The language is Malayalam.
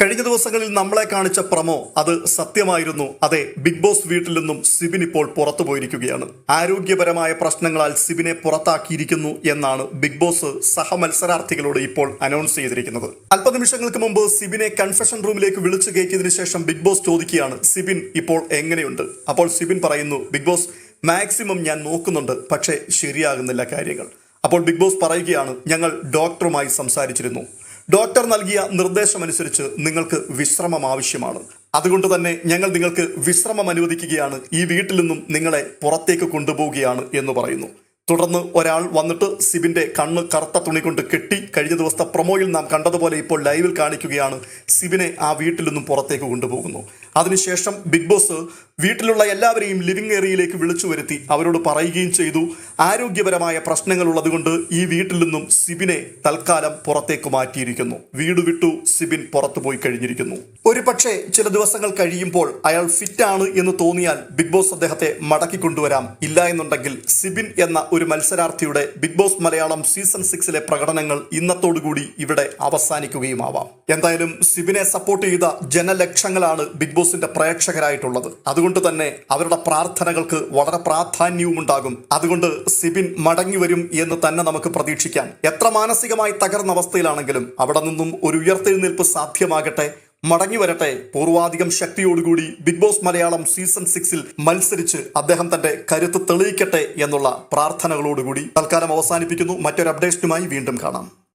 കഴിഞ്ഞ ദിവസങ്ങളിൽ നമ്മളെ കാണിച്ച പ്രമോ അത് സത്യമായിരുന്നു. അതെ ബിഗ് ബോസ് വീട്ടിൽ നിന്നും സിബിൻ ഇപ്പോൾ പുറത്തു പോയിരിക്കുകയാണ്. ആരോഗ്യപരമായ പ്രശ്നങ്ങളാൽ സിബിനെ പുറത്താക്കിയിരിക്കുന്നു എന്നാണ് ബിഗ് ബോസ് സഹമത്സരാർത്ഥികളോട് ഇപ്പോൾ അനൗൺസ് ചെയ്തിരിക്കുന്നത്. അല്പനിമിഷങ്ങൾക്ക് മുമ്പ് സിബിനെ കൺഫെഷൻ റൂമിലേക്ക് വിളിച്ചു കയറ്റിയതിനു ശേഷം ബിഗ് ബോസ് ചോദിക്കുകയാണ് സിബിൻ ഇപ്പോൾ എങ്ങനെയുണ്ട്? അപ്പോൾ സിബിൻ പറയുന്നു ബിഗ് ബോസ് മാക്സിമം ഞാൻ നോക്കുന്നുണ്ട് പക്ഷേ ശരിയാകുന്നില്ല കാര്യങ്ങൾ. അപ്പോൾ ബിഗ് ബോസ് പറയുകയാണ് ഞങ്ങൾ ഡോക്ടറുമായി സംസാരിച്ചിരുന്നു. ഡോക്ടർ നൽകിയ നിർദ്ദേശമനുസരിച്ച് നിങ്ങൾക്ക് വിശ്രമം ആവശ്യമാണ്. അതുകൊണ്ട് തന്നെ ഞങ്ങൾ നിങ്ങൾക്ക് വിശ്രമം അനുവദിക്കുകയാണ്. ഈ വീട്ടിൽ നിന്നും നിങ്ങളെ പുറത്തേക്ക് കൊണ്ടുപോവുകയാണ് എന്ന് പറയുന്നു. തുടർന്ന് ഒരാൾ വന്നിട്ട് സിബിന്റെ കണ്ണ് കറുത്ത തുണി കൊണ്ട് കെട്ടി കഴിഞ്ഞ ദിവസത്തെ പ്രൊമോയിൽ നാം കണ്ടതുപോലെ ഇപ്പോൾ ലൈവിൽ കാണിക്കുകയാണ്. സിബിനെ ആ വീട്ടിൽ നിന്നും പുറത്തേക്ക് കൊണ്ടുപോകുന്നു. അതിനുശേഷം ബിഗ് ബോസ് വീട്ടിലുള്ള എല്ലാവരെയും ലിവിംഗ് ഏരിയയിലേക്ക് വിളിച്ചു വരുത്തി അവരോട് പറയുകയും ചെയ്തു. ആരോഗ്യപരമായ പ്രശ്നങ്ങൾ ഉള്ളതുകൊണ്ട് ഈ വീട്ടിൽ നിന്നും സിബിനെ തൽക്കാലം പുറത്തേക്ക് മാറ്റിയിരിക്കുന്നു. വീട് വിട്ടു സിബിൻ പുറത്തു പോയി കഴിഞ്ഞിരിക്കുന്നു. ഒരു പക്ഷേ ചില ദിവസങ്ങൾ കഴിയുമ്പോൾ അയാൾ ഫിറ്റ് ആണ് എന്ന് തോന്നിയാൽ ബിഗ് ബോസ് അദ്ദേഹത്തെ മടക്കി കൊണ്ടുവരാം. ഇല്ല എന്നുണ്ടെങ്കിൽ സിബിൻ എന്ന ഒരു മത്സരാർത്ഥിയുടെ ബിഗ് ബോസ് മലയാളം സീസൺ സിക്സിലെ പ്രകടനങ്ങൾ ഇന്നത്തോടുകൂടി ഇവിടെ അവസാനിക്കുകയുമാവാം. എന്തായാലും സിബിനെ സപ്പോർട്ട് ചെയ്ത ജനലക്ഷങ്ങളാണ് ബിഗ് ബോസിന്റെ പ്രേക്ഷകരായിട്ടുള്ളത്. അതുകൊണ്ട് തന്നെ അവരുടെ പ്രാർത്ഥനകൾക്ക് വളരെ പ്രാധാന്യവും ഉണ്ടാകും അതുകൊണ്ട് സിബിൻ മടങ്ങി വരും എന്ന് തന്നെ നമുക്ക് പ്രതീക്ഷിക്കാം. എത്ര മാനസികമായി തകർന്ന അവസ്ഥയിലാണെങ്കിലും അവിടെ നിന്നും ഒരു ഉയർത്തെഴുന്നേൽപ്പ് സാധ്യമാകട്ടെ മടങ്ങി വരട്ടെ. പൂർവാധികം ശക്തിയോടുകൂടി ബിഗ് ബോസ് മലയാളം സീസൺ സിക്സിൽ മത്സരിച്ച് അദ്ദേഹം തന്റെ കരുത്ത് തെളിയിക്കട്ടെ എന്നുള്ള പ്രാർത്ഥനകളോടുകൂടി തൽക്കാലം അവസാനിപ്പിക്കുന്നു. മറ്റൊരു അപ്ഡേഷനുമായി വീണ്ടും കാണാം.